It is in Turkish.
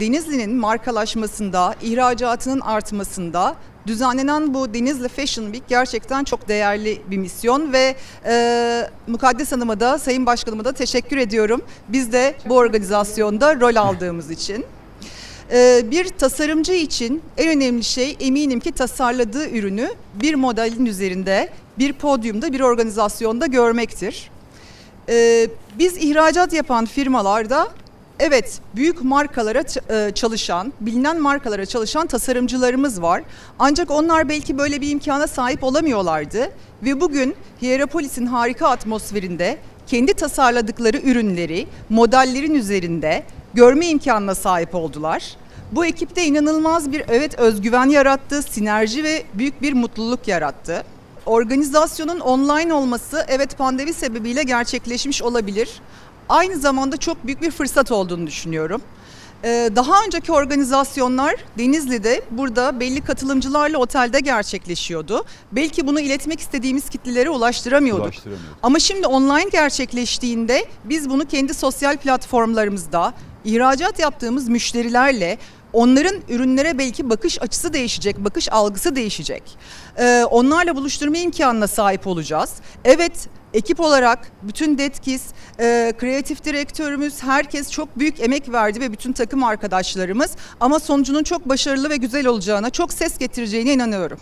Denizli'nin markalaşmasında, ihracatının artmasında düzenlenen bu Denizli Fashion Week gerçekten çok değerli bir misyon ve e, Mukaddes Hanım'a da Sayın Başkanıma da teşekkür ediyorum. Biz de bu organizasyonda rol aldığımız için. E, bir tasarımcı için en önemli şey eminim ki tasarladığı ürünü bir modelin üzerinde, bir podyumda, bir organizasyonda görmektir. Ee, biz ihracat yapan firmalarda evet büyük markalara e, çalışan, bilinen markalara çalışan tasarımcılarımız var. Ancak onlar belki böyle bir imkana sahip olamıyorlardı ve bugün Hierapolis'in harika atmosferinde kendi tasarladıkları ürünleri modellerin üzerinde görme imkanına sahip oldular. Bu ekipte inanılmaz bir evet özgüven yarattı, sinerji ve büyük bir mutluluk yarattı. Organizasyonun online olması evet pandemi sebebiyle gerçekleşmiş olabilir. Aynı zamanda çok büyük bir fırsat olduğunu düşünüyorum. Ee, Daha önceki organizasyonlar Denizli'de burada belli katılımcılarla otelde gerçekleşiyordu. Belki bunu iletmek istediğimiz kitlelere ulaştıramıyorduk. Ulaştıramıyoruz. Ama şimdi online gerçekleştiğinde biz bunu kendi sosyal platformlarımızda ihracat yaptığımız müşterilerle onların ürünlere belki bakış açısı değişecek, bakış algısı değişecek. Ee, onlarla buluşturma imkanına sahip olacağız. Evet ekip olarak bütün Detkis, e, kreatif direktörümüz, herkes çok büyük emek verdi ve bütün takım arkadaşlarımız. Ama sonucunun çok başarılı ve güzel olacağına, çok ses getireceğine inanıyorum.